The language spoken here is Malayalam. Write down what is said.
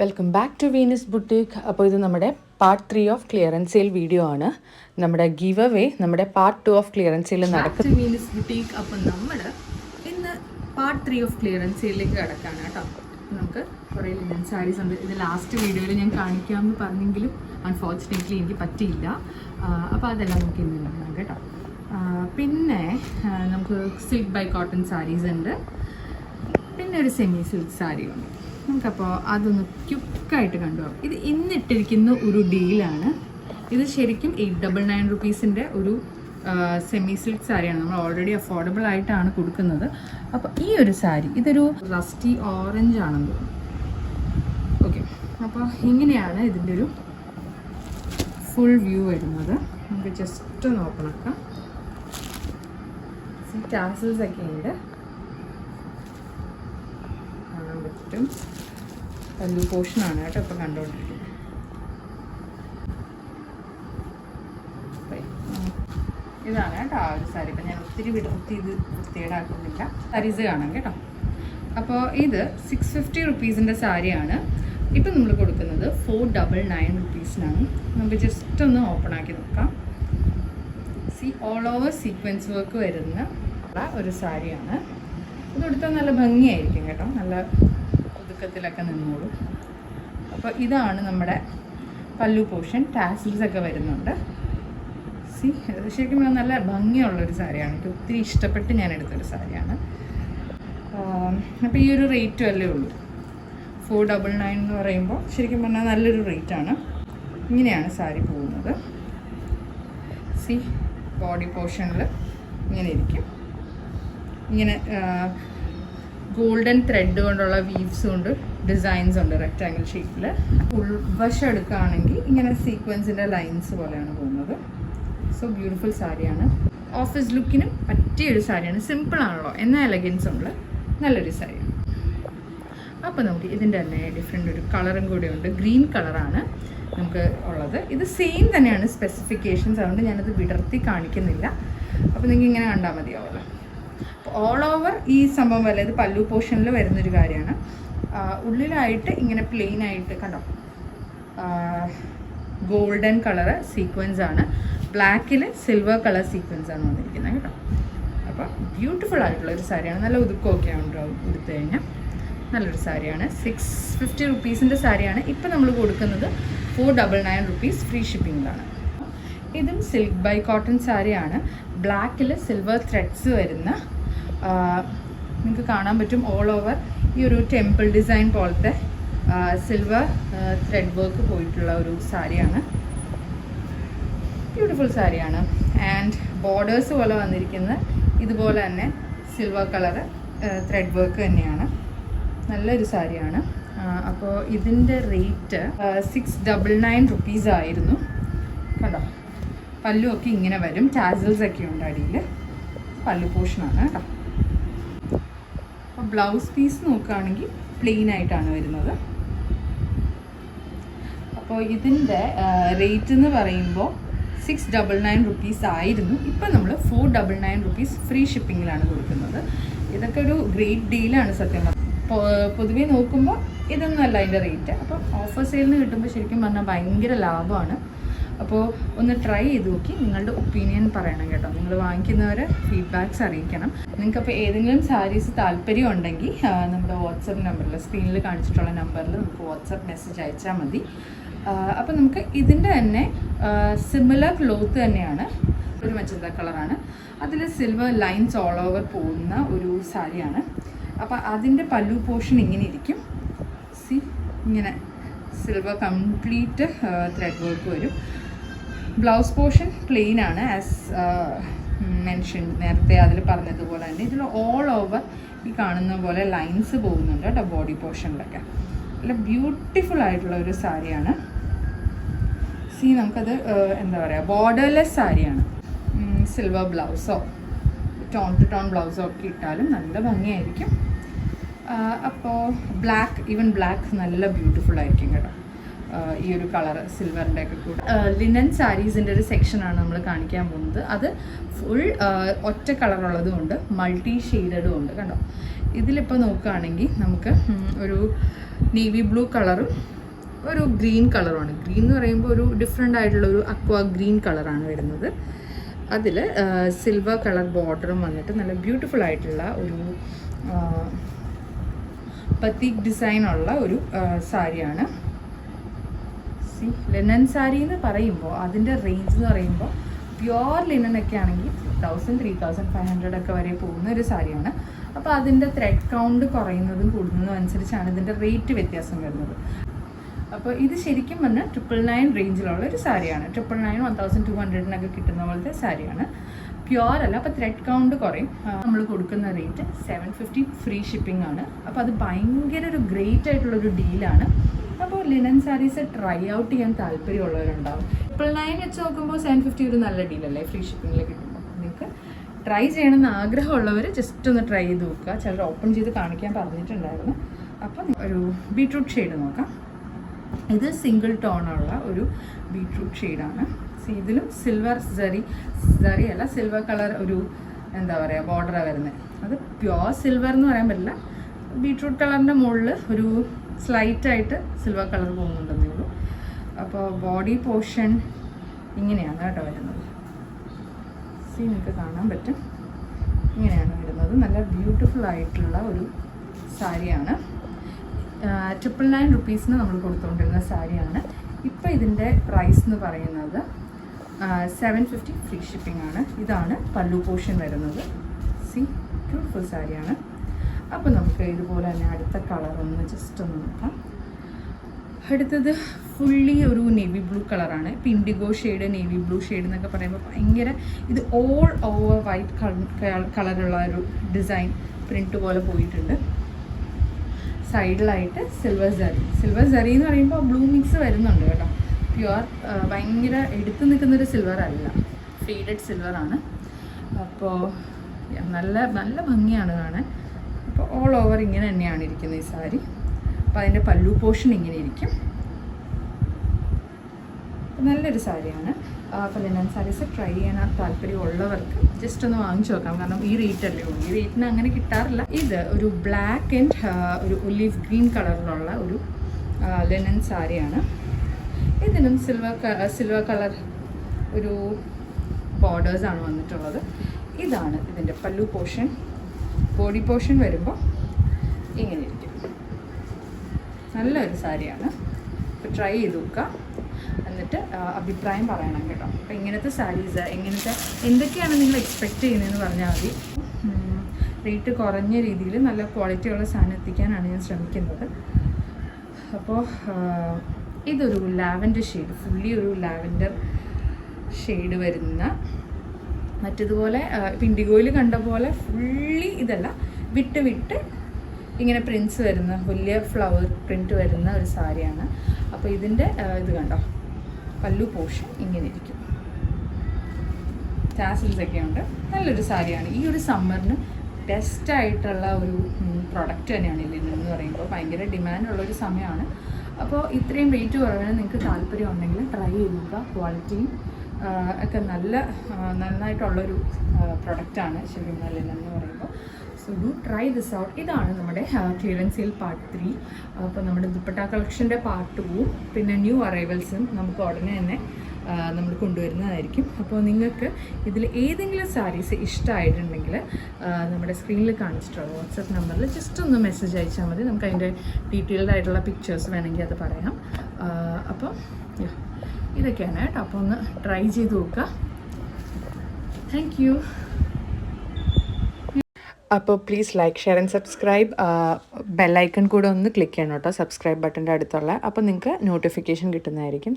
Welcome back to Venus boutique അപ്പോൾ ഇത് നമ്മുടെ part three of clearance sale video ആണ്. നമ്മുടെ ഗിവ് അവേ നമ്മുടെ part two of clearance sale നടക്കും വീനസ് ബുട്ടീക്ക് അപ്പോൾ നമ്മൾ ഇന്ന് പാർട്ട് ത്രീ ഓഫ് ക്ലിയറൻസ് സെയിലേക്ക് കിടക്കാണ് കേട്ടോ. നമുക്ക് കുറേ ലിനൻ സാരീസ് ഉണ്ട്. ഇത് ലാസ്റ്റ് വീഡിയോയിൽ ഞാൻ കാണിക്കാമെന്ന് പറഞ്ഞെങ്കിലും അൺഫോർച്ചുനേറ്റ്ലി എനിക്ക് പറ്റിയില്ല. അപ്പോൾ അതെല്ലാം നമുക്ക് ഇന്ന് കാണാം കേട്ടോ. പിന്നെ നമുക്ക് സിൽക്ക് ബൈ കോട്ടൺ സാരീസ് ഉണ്ട്. പിന്നെ ഒരു സെമി സിൽക്ക് സാരി ഉണ്ട്. നമുക്കപ്പോൾ അതൊന്ന് ക്യുക്കായിട്ട് കണ്ടുപോകാം ഇത് ഇന്നിട്ടിരിക്കുന്ന ഒരു ഡീലാണ്. ഇത് ശരിക്കും എയ്റ്റ് ഡബിൾ നയൻ റുപ്പീസിന്റെ ഒരു സെമി സിൽക്ക് സാരിയാണ്. നമ്മൾ ഓൾറെഡി അഫോർഡബിൾ ആയിട്ടാണ് കൊടുക്കുന്നത്. അപ്പോൾ ഈ ഒരു സാരി ഇതൊരു റസ്റ്റി ഓറഞ്ച് ആണെന്ന് തോന്നുന്നു. ഓക്കെ അപ്പോൾ ഇങ്ങനെയാണ് ഇതിന്റെ ഒരു ഫുൾ വ്യൂ വരുന്നത്. നമുക്ക് ജസ്റ്റ് നോക്കണക്കാം ടാസൽസ് ഒക്കെ ഉണ്ട്. കാണാൻ പറ്റും. പല്ലു പോർഷനാണ് കേട്ടോ ഇപ്പം കണ്ടുകൊണ്ടിരിക്കുന്നത് ഇതാണ് കേട്ടോ ആ ഒരു സാരി. ഇപ്പം ഞാൻ ഒത്തിരി വിടർത്തി ഇത് വൃത്തികേടാക്കുന്നില്ല. സാരീസ് കാണാം കേട്ടോ. അപ്പോൾ ഇത് സിക്സ് ഫിഫ്റ്റി റുപ്പീസിന്റെ സാരിയാണ്. ഇപ്പം നമ്മൾ കൊടുക്കുന്നത് ഫോർ ഡബിൾ നയൻ റുപ്പീസിനാണ് നമുക്ക് ജസ്റ്റ് ഒന്ന് ഓപ്പൺ ആക്കി നോക്കാം. See all over sequence work വരുന്ന ഒരു സാരിയാണ്. ഇത് കൊടുത്താൽ നല്ല ഭംഗിയായിരിക്കും കേട്ടോ. നല്ല ഒതുക്കത്തിലൊക്കെ നിന്നോളും. അപ്പോൾ ഇതാണ് നമ്മുടെ പല്ലു പോർഷൻ ടാസിൽസ് ഒക്കെ വരുന്നുണ്ട്. സി ശരിക്കും നല്ല ഭംഗിയുള്ളൊരു സാരിയാണ്. എനിക്ക് ഒത്തിരി ഇഷ്ടപ്പെട്ട് ഞാൻ എടുത്തൊരു സാരിയാണ്. അപ്പോൾ ഈ ഒരു റേറ്റും അല്ലേ ഉള്ളൂ. ഫോർ ഡബിൾ നയൻ എന്ന് പറയുമ്പോൾ ശരിക്കും പറഞ്ഞാൽ നല്ലൊരു റേറ്റാണ്. ഇങ്ങനെയാണ് സാരി പോകുന്നത്. സി ബോഡി പോർഷനിൽ ഇങ്ങനെ ഇരിക്കും. ഇങ്ങനെ ഗോൾഡൻ ത്രെഡ് കൊണ്ടുള്ള വീവ്സ് കൊണ്ട് ഡിസൈൻസ് ഉണ്ട് റെക്റ്റാങ്കിൾ ഷേപ്പിൽ ഉൾവശം എടുക്കുകയാണെങ്കിൽ ഇങ്ങനെ സീക്വൻസിന്റെ ലൈൻസ് പോലെയാണ് പോകുന്നത്. സോ ബ്യൂട്ടിഫുൾ സാരിയാണ്. ഓഫീസ് ലുക്കിനും പറ്റിയൊരു സാരിയാണ്. സിമ്പിൾ ആണല്ലോ. എന്നാൽ എലഗൻസ് ഉള്ള നല്ലൊരു സാരിയാണ്. അപ്പോൾ നമുക്ക് ഇതിന്റെ തന്നെ ഡിഫറെന്റ് ഒരു കളറും കൂടെ ഉണ്ട്. ഗ്രീൻ കളറാണ് നമുക്ക് ഉള്ളത്. ഇത് സെയിം തന്നെയാണ് സ്പെസിഫിക്കേഷൻസ് അതുകൊണ്ട് ഞാനത് വിടർത്തി കാണിക്കുന്നില്ല. അപ്പോൾ നിങ്ങൾക്ക് ഇങ്ങനെ കണ്ടാൽ മതിയാവുമല്ലോ. ഓൾ ഓവർ ഈ സംഭവം വല്ല ഇത് പല്ലു പോർഷനിൽ വരുന്നൊരു കാര്യമാണ്. ഉള്ളിലായിട്ട് ഇങ്ങനെ പ്ലെയിൻ ആയിട്ട് കണ്ടോ? ഗോൾഡൻ കളറ് സീക്വൻസ് ആണ്. ബ്ലാക്കിൽ സിൽവർ കളർ സീക്വൻസ് ആണ് വന്നിരിക്കുന്നത് കേട്ടോ. അപ്പോൾ ബ്യൂട്ടിഫുൾ ആയിട്ടുള്ള ഒരു സാരിയാണ്. നല്ല ഒതുക്കമൊക്കെ ഉണ്ടാവും എടുത്തു കഴിഞ്ഞാൽ നല്ലൊരു സാരിയാണ്. സിക്സ് ഫിഫ്റ്റി റുപ്പീസിന്റെ സാരിയാണ്. ഇപ്പം നമ്മൾ കൊടുക്കുന്നത് four double nine rupees free ഷിപ്പിങ്ങിലാണ് ഇതും സിൽക്ക് ബൈ കോട്ടൺ സാരിയാണ്. ബ്ലാക്കിൽ സിൽവർ ത്രെഡ്സ് വരുന്ന നിങ്ങൾക്ക് കാണാൻ പറ്റും ഓൾ ഓവർ ഈ ഒരു ടെമ്പിൾ ഡിസൈൻ പോലത്തെ സിൽവർ ത്രെഡ് വർക്ക് പോയിട്ടുള്ള ഒരു സാരിയാണ്. ബ്യൂട്ടിഫുൾ സാരിയാണ്. ആൻഡ് ബോർഡേഴ്സ് പോലെ വന്നിരിക്കുന്നത് ഇതുപോലെ തന്നെ സിൽവർ കളറ് ത്രെഡ് വർക്ക് തന്നെയാണ്. നല്ലൊരു സാരിയാണ്. അപ്പോൾ ഇതിന്റെ rate six double nine rupees ആയിരുന്നു. പല്ലുമൊക്കെ ഇങ്ങനെ വരും. ടാസൽസ് ഒക്കെ ഉണ്ട് അടിയിൽ പല്ലു പോർഷനാണ് കേട്ടോ. അപ്പോൾ ബ്ലൗസ് പീസ് നോക്കുകയാണെങ്കിൽ പ്ലെയിൻ ആയിട്ടാണ് വരുന്നത്. അപ്പോൾ ഇതിന്റെ റേറ്റ് എന്ന് പറയുമ്പോൾ സിക്സ് ഡബിൾ നയൻ റുപ്പീസ് ആയിരുന്നു. ഇപ്പം നമ്മൾ four double nine rupees free ഷിപ്പിങ്ങിലാണ് കൊടുക്കുന്നത്. ഇതൊക്കെ ഒരു ഗ്രേറ്റ് ഡീലാണ് സത്യം പൊതുവേ നോക്കുമ്പോൾ ഇതൊന്നും അല്ല അതിന്റെ റേറ്റ് അപ്പം ഓഫർ സെയിലിന് കിട്ടുമ്പോൾ ശരിക്കും പറഞ്ഞാൽ ഭയങ്കര ലാഭമാണ്. അപ്പോൾ ഒന്ന് ട്രൈ ചെയ്ത് നോക്കി. നിങ്ങളുടെ ഒപ്പീനിയൻ പറയണം കേട്ടോ. നിങ്ങൾ വാങ്ങിക്കുന്നവരെ ഫീഡ്ബാക്ക്സ് അറിയിക്കണം. നിങ്ങൾക്കപ്പോൾ ഏതെങ്കിലും സാരീസ് താല്പര്യം ഉണ്ടെങ്കിൽ നമ്മുടെ വാട്സപ്പ് നമ്പറിൽ സ്ക്രീനിൽ കാണിച്ചിട്ടുള്ള നമ്പറിൽ നമുക്ക് വാട്സപ്പ് മെസ്സേജ് അയച്ചാൽ മതി. അപ്പോൾ നമുക്ക് ഇതിന്റെ തന്നെ സിമിലർ ക്ലോത്ത് തന്നെയാണ്. ഒരു മജന്ത കളറാണ്. അതിൽ സിൽവർ ലൈൻസ് ഓൾ ഓവർ പോകുന്ന ഒരു സാരിയാണ്. അപ്പോൾ അതിന്റെ പല്ലു പോർഷൻ ഇങ്ങനെ ഇരിക്കും. സി ഇങ്ങനെ സിൽവർ കംപ്ലീറ്റ് ത്രെഡ് വർക്ക് വരും. ബ്ലൗസ് പോർഷൻ പ്ലെയിൻ ആണ് ആസ് മെൻഷൻ നേരത്തെ അതിൽ പറഞ്ഞതുപോലെ തന്നെ. ഇതിൽ ഓൾ ഓവർ ഈ കാണുന്ന പോലെ ലൈൻസ് പോകുന്നുണ്ട് കേട്ടോ ബോഡി പോർഷനിലൊക്കെ നല്ല ബ്യൂട്ടിഫുൾ ആയിട്ടുള്ള ഒരു സാരിയാണ്. സി നമുക്കത് എന്താ പറയുക ബോർഡർലെസ് സാരിയാണ്. സിൽവർ ബ്ലൗസോ ടോൺ ടു ടോൺ ബ്ലൗസോ ഒക്കെ ഇട്ടാലും നല്ല ഭംഗിയായിരിക്കും. അപ്പോൾ ബ്ലാക്ക് ഈവൻ ബ്ലാക്ക് നല്ല ബ്യൂട്ടിഫുൾ ആയിരിക്കും കേട്ടോ. ഈ ഒരു കളർ സിൽവറിന്റെ ഒക്കെ കൂടെ. ലിനൻ സാരീസിന്റെ ഒരു സെക്ഷനാണ് നമ്മൾ കാണിക്കാൻ പോകുന്നത്. അത് ഫുൾ ഒറ്റ കളറുള്ളതും ഉണ്ട് മൾട്ടി ഷെയ്ഡഡും ഉണ്ട് കണ്ടോ? ഇതിലിപ്പോൾ നോക്കുകയാണെങ്കിൽ നമുക്ക് ഒരു നേവി ബ്ലൂ കളറും ഒരു ഗ്രീൻ കളറുമാണ് ഗ്രീൻ എന്ന് പറയുമ്പോൾ ഒരു ഡിഫറെന്റ് ആയിട്ടുള്ള ഒരു അക്വ ഗ്രീൻ കളറാണ് വരുന്നത്. അതിൽ സിൽവർ കളർ ബോർഡറും വന്നിട്ട് നല്ല ബ്യൂട്ടിഫുൾ ആയിട്ടുള്ള ഒരു പത്തീക് ഡിസൈനുള്ള ഒരു സാരിയാണ് സി ലെനൻ സാരി എന്ന് പറയുമ്പോൾ അതിന്റെ റേഞ്ച് എന്ന് പറയുമ്പോൾ പ്യുവർ ലിനൻ ഒക്കെ ആണെങ്കിൽ thousand three thousand five hundred ഒക്കെ വരെ പോകുന്ന ഒരു സാരിയാണ്. അപ്പോൾ അതിന്റെ ത്രെഡ് കൗണ്ട് കുറയുന്നതും കൂടുന്നതും അനുസരിച്ചാണ് ഇതിന്റെ റേറ്റ് വ്യത്യാസം വരുന്നത്. അപ്പോൾ ഇത് ശരിക്കും പറഞ്ഞാൽ ട്രിപ്പിൾ നയൻ റേഞ്ചിലുള്ള ഒരു സാരിയാണ്. Triple nine one thousand two ഹൺഡ്രഡിനൊക്കെ കിട്ടുന്ന പോലത്തെ സാരിയാണ്. പ്യുവർ അല്ല അപ്പോൾ ത്രെഡ് കൗണ്ട് കുറയും. നമ്മൾ കൊടുക്കുന്ന rate seven fifty free shipping ആണ്. അപ്പോൾ അത് ഭയങ്കര ഒരു ഗ്രേറ്റ് ആയിട്ടുള്ളൊരു ഡീലാണ് അപ്പോൾ ലിനൻ സാരീസ് ട്രൈ ഔട്ട് ചെയ്യാൻ താല്പര്യമുള്ളവരുണ്ടാവും. ട്രിപ്പിൾ നയൻ വെച്ച് നോക്കുമ്പോൾ സെവൻ ഫിഫ്റ്റി ഒരു നല്ല ഡീലല്ലേ ഫ്രീ ഷിപ്പിങ്ങിൽ കിട്ടുമ്പോൾ നിങ്ങൾക്ക് ട്രൈ ചെയ്യണമെന്ന് ആഗ്രഹമുള്ളവർ ജസ്റ്റ് ഒന്ന് ട്രൈ ചെയ്ത് നോക്കുക. ചിലർ ഓപ്പൺ ചെയ്ത് കാണിക്കാൻ പറഞ്ഞിട്ടുണ്ടായിരുന്നു. അപ്പോൾ ഒരു ബീട്രൂട്ട് ഷെയ്ഡ് നോക്കാം. ഇത് സിംഗിൾ ടോണുള്ള ഒരു ബീട്രൂട്ട് ഷെയ്ഡാണ് ഇതിലും സിൽവർ സറി സറി അല്ല സിൽവർ കളർ ഒരു എന്താ പറയുക ബോർഡറാണ് വരുന്നത് അത് പ്യുവർ സിൽവർ എന്ന് പറയാൻ പറ്റില്ല. ബീട്രൂട്ട് കളറിന്റെ മുകളിൽ ഒരു സ്ലൈറ്റ് ആയിട്ട് സിൽവർ കളർ പോകുന്നുണ്ടെന്നേ ഉള്ളൂ. അപ്പോൾ ബോഡി പോർഷൻ ഇങ്ങനെയാണ് കേട്ടോ വരുന്നത്. സീ നിങ്ങൾക്ക് കാണാൻ പറ്റും. ഇങ്ങനെയാണ് വരുന്നത്. നല്ല ബ്യൂട്ടിഫുൾ ആയിട്ടുള്ള ഒരു സാരിയാണ്. ട്രിപ്പിൾ നയൻ റുപ്പീസിന് നമ്മൾ കൊടുത്തുകൊണ്ടിരുന്ന സാരിയാണ്. ഇപ്പോൾ ഇതിന്റെ പ്രൈസ് എന്ന് പറയുന്നത് സെവൻ ഫിഫ്റ്റി ഫ്രീ ഷിപ്പിംഗ് ആണ്. ഇതാണ് പല്ലു പോർഷൻ വരുന്നത്. സി ബ്യൂട്ടിഫുൾ സാരിയാണ്. നമുക്ക് ഇതുപോലെ തന്നെ അടുത്ത കളർ ഒന്ന് ജസ്റ്റ് ഒന്ന് നോക്കാം. അടുത്തത് ഫുള്ളി ഒരു നേവി ബ്ലൂ കളറാണ് indigo shade navy blue shade എന്നൊക്കെ പറയുമ്പോൾ ഭയങ്കര ഇത് ഓൾ ഓവർ വൈറ്റ് കളറുള്ള ഒരു ഡിസൈൻ പ്രിന്റ് പോലെ പോയിട്ടുണ്ട്. സൈഡിലായിട്ട് സിൽവർ സറി സിൽവർ സറി എന്ന് പറയുമ്പോൾ ബ്ലൂ മിക്സ് വരുന്നുണ്ട് കേട്ടോ. പ്യുവർ ഭയങ്കര എടുത്തു നിൽക്കുന്നൊരു സിൽവർ അല്ല. ഫീഡഡ് സിൽവർ ആണ്. അപ്പോൾ നല്ല നല്ല ഭംഗിയാണ് കാണാൻ. അപ്പോൾ ഓൾ ഓവർ ഇങ്ങനെ തന്നെയാണ് ഇരിക്കുന്നത് ഈ സാരി. അപ്പോൾ അതിന്റെ പല്ലു പോർഷൻ ഇങ്ങനെ ഇരിക്കും. നല്ലൊരു സാരിയാണ്. അപ്പോൾ ലിനൻ സാരീസ് ട്രൈ ചെയ്യാൻ താല്പര്യമുള്ളവർക്ക് ജസ്റ്റ് ഒന്ന് വാങ്ങിച്ചു നോക്കാം. കാരണം ഈ റേറ്റ് അല്ലേ ഉള്ളൂ. ഈ റേറ്റിന് അങ്ങനെ കിട്ടാറില്ല. ഇത് ഒരു ബ്ലാക്ക് ആൻഡ് ഒരു ഒലീവ് ഗ്രീൻ കളറിലുള്ള ഒരു ലിനൻ സാരിയാണ്. ഇതിനും സിൽവർ സിൽവർ കളർ ഒരു ബോർഡേഴ്സാണ് വന്നിട്ടുള്ളത്. ഇതാണ് ഇതിന്റെ പല്ലു പോർഷൻ ബോഡി പോർഷൻ വരുമ്പോൾ ഇങ്ങനെ ഇരിക്കും. നല്ലൊരു സാരിയാണ്. അപ്പോൾ ട്രൈ ചെയ്ത് നോക്കുക. എന്നിട്ട് അഭിപ്രായം പറയണം കേട്ടോ. അപ്പോൾ ഇങ്ങനത്തെ സാരീസ് എങ്ങനത്തെ എന്തൊക്കെയാണ് നിങ്ങൾ എക്സ്പെക്റ്റ് ചെയ്യുന്നതെന്ന് പറഞ്ഞാൽ മതി. റേറ്റ് കുറഞ്ഞ രീതിയിൽ നല്ല ക്വാളിറ്റിയുള്ള സാധനം എത്തിക്കാനാണ് ഞാൻ ശ്രമിക്കുന്നത്. അപ്പോൾ ഇതൊരു ലാവൻഡർ ഷെയ്ഡ് ഫുള്ളി ഒരു ലാവൻഡർ ഷെയ്ഡ് വരുന്ന മറ്റതുപോലെ പിണ്ടികോയിൽ കണ്ട പോലെ ഫുള്ളി ഇതല്ല. വിട്ട് വിട്ട് ഇങ്ങനെ പ്രിൻസ് വരുന്ന വലിയ ഫ്ലവർ പ്രിന്റ് വരുന്ന ഒരു സാരിയാണ്. അപ്പോൾ ഇതിന്റെ ഇത് കണ്ടോ? പല്ലു പോഷൻ ഇങ്ങനെ ഇരിക്കും. ടാസിൽസ് ഒക്കെ ഉണ്ട്. നല്ലൊരു സാരിയാണ്. ഈ ഒരു സമ്മറിന് ബെസ്റ്റ് ആയിട്ടുള്ള ഒരു പ്രൊഡക്റ്റ് തന്നെയാണ് ഇതിൽ എന്ന് പറയുമ്പോൾ ഭയങ്കര ഡിമാൻഡുള്ള ഒരു സമയമാണ്. അപ്പോൾ ഇത്രയും റേറ്റ് കുറവിന് നിങ്ങൾക്ക് താല്പര്യം ഉണ്ടെങ്കിൽ ട്രൈ ചെയ്യുക. ക്വാളിറ്റിയും ഒക്കെ നല്ല നന്നായിട്ടുള്ളൊരു പ്രൊഡക്റ്റാണ് ലിനൻ എന്ന് പറയുമ്പോൾ so do try this out ഇതാണ് നമ്മുടെ ക്ലിയറൻസ് സെയിൽ പാർട്ട് ത്രീ അപ്പോൾ നമ്മുടെ ദുപ്പട്ട കളക്ഷന്റെ പാർട്ട് ടൂവും പിന്നെ ന്യൂ അറൈവൽസും നമുക്ക് ഉടനെ തന്നെ നമ്മൾ കൊണ്ടുവരുന്നതായിരിക്കും. അപ്പോൾ നിങ്ങൾക്ക് ഇതിൽ ഏതെങ്കിലും സാരീസ് ഇഷ്ടമായിട്ടുണ്ടെങ്കിൽ നമ്മുടെ സ്ക്രീനിൽ കാണിച്ചിട്ടുള്ള വാട്സപ്പ് നമ്പറിൽ ജസ്റ്റ് ഒന്ന് മെസ്സേജ് അയച്ചാൽ മതി. നമുക്ക് അതിന്റെ ഡീറ്റെയിൽഡ് ആയിട്ടുള്ള പിക്ചേഴ്സ് വേണമെങ്കിൽ അത് പറയാം. അപ്പോൾ ഇതൊക്കെയാണ് കേട്ടോ. അപ്പോൾ ഒന്ന് ട്രൈ ചെയ്ത് നോക്കുക താങ്ക് യു അപ്പോൾ please like share and subscribe bell icon കൂടെ ഒന്ന് ക്ലിക്ക് ചെയ്യണം കേട്ടോ. സബ്സ്ക്രൈബ് ബട്ടന്റെ അടുത്തുള്ള. അപ്പോൾ നിങ്ങൾക്ക് നോട്ടിഫിക്കേഷൻ കിട്ടുന്നതായിരിക്കും.